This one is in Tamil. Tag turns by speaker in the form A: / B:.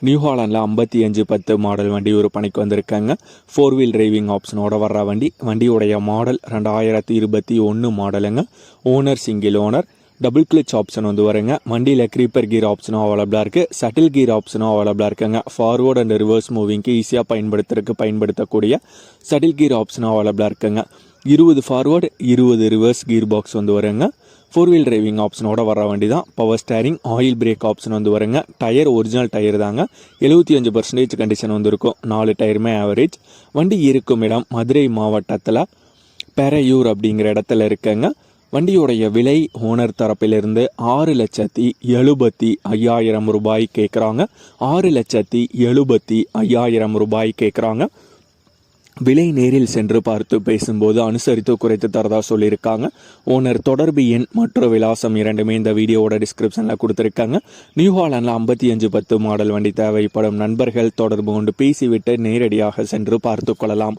A: நியூ ஹாலண்டில் ஐம்பத்தி அஞ்சு பத்து மாடல் வண்டி விற்பனைக்கு வந்திருக்காங்க. ஃபோர் வீல் டிரைவிங் ஆப்ஷனோட வர்ற வண்டி. வண்டியுடைய மாடல் ரெண்டாயிரத்தி இருபத்தி ஒன்று மாடலுங்க. Owner single owner double clutch option வந்து வருங்க. வண்டியில் க்ரீப்பர் கீர் ஆப்ஷனும் அவைலபிளாக இருக்குது சட்டில் கீர் ஆப்ஷனும் அவைலபிளாக இருக்குங்க. ஃபார்வர்ட் அண்ட் ரிவர்ஸ் மூவிங்க்கு ஈஸியாக பயன்படுத்துறதுக்கு பயன்படுத்தக்கூடிய சட்டில் கீர் ஆப்ஷனும் அவைலபிளாக இருக்குங்க. இருபது ஃபார்வர்டு இருபது ரிவர்ஸ் கீர் பாக்ஸ் வந்து வருங்க. ஃபோர் வீல் டிரைவிங் ஆப்ஷனோட வர வண்டி தான் power steering oil brake option வந்து வருங்க. டயர் ஒரிஜினல் டயர் தாங்க. எழுபத்தி அஞ்சு பர்சன்டேஜ் கண்டிஷன் வந்திருக்கும் நாலு டயருமே ஆவரேஜ் வண்டி இருக்கும் இடம் மதுரை மாவட்டத்தில் பெரையூர் அப்படிங்கிற இடத்துல இருக்குங்க. வண்டியுடைய விலை ஓனர் தரப்பிலிருந்து ஆறு லட்சத்தி எழுபத்தி ஐயாயிரம் ரூபாய் கேட்குறாங்க ஆறு லட்சத்தி எழுபத்தி ஐயாயிரம் ரூபாய் கேட்குறாங்க விலை நேரில் சென்று பார்த்து பேசும்போது அனுசரித்து குறைத்து தரதா சொல்லியிருக்காங்க. ஓனர் தொடர்பு எண் மற்றும் விலாசம் இரண்டுமே இந்த வீடியோவோட டிஸ்கிரிப்ஷனில் கொடுத்துருக்காங்க. நியூ ஹாலண்டில் ஐம்பத்தி அஞ்சு பத்து மாடல் வண்டி தேவைப்படும் நண்பர்கள் தொடர்பு கொண்டு பேசிவிட்டு நேரடியாக சென்று பார்த்து கொள்ளலாம்.